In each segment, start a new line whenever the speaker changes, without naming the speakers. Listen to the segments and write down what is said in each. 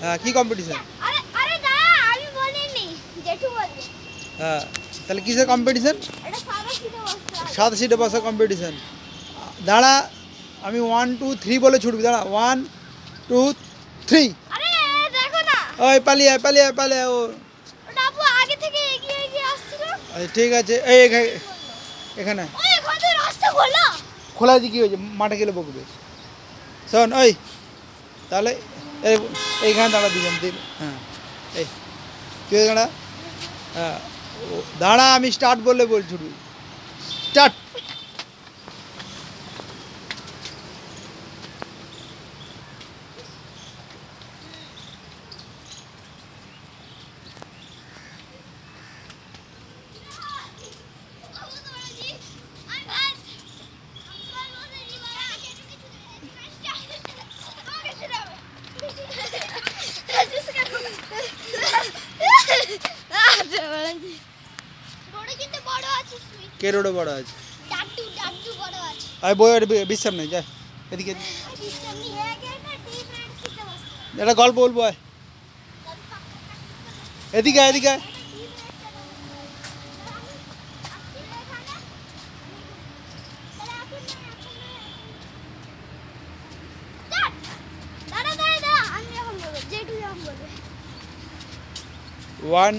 হ্যাঁ কী কম্পিটিশন
আরে আরে দাঁড়া আমি বলিনি জেঠু
হ্যাঁ তাহলে কিসের কম্পিটিশন সাত সিটে বসা কম্পিটিশন দাঁড়া আমি ওয়ান টু থ্রি বলে ছুটবি দাঁড়া ওয়ান টু থ্রি
না।
ওই পালিয়ে আয়, পালিয়ে আয়, পালিয়ে ও। আচ্ছা, ঠিক আছে এই এখানে
খোলা।
কী হয়েছে মাঠে গেলে বকবে। শোন ওই তাহলে এইখানে দাঁড়া দুজন দিন হ্যাঁ এই দাঁড়া? হ্যাঁ দাঁড়া, আমি স্টার্ট বললে বলছি। স্টার্ট
রোডে কিন্তু বড় আছে
কে রোডে বড় আছে
ডাট্টু ডাট্টু বড় আছে
আমি বই আর বি- বিশ্রাম নেই যা এদিকে
সামনে হয়ে
গল্প বলব আয়। এদিকে এদিকে। One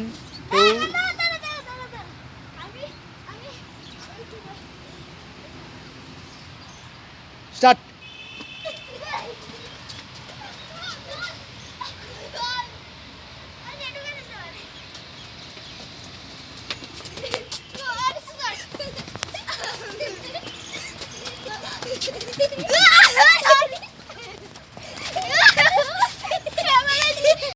start Ah!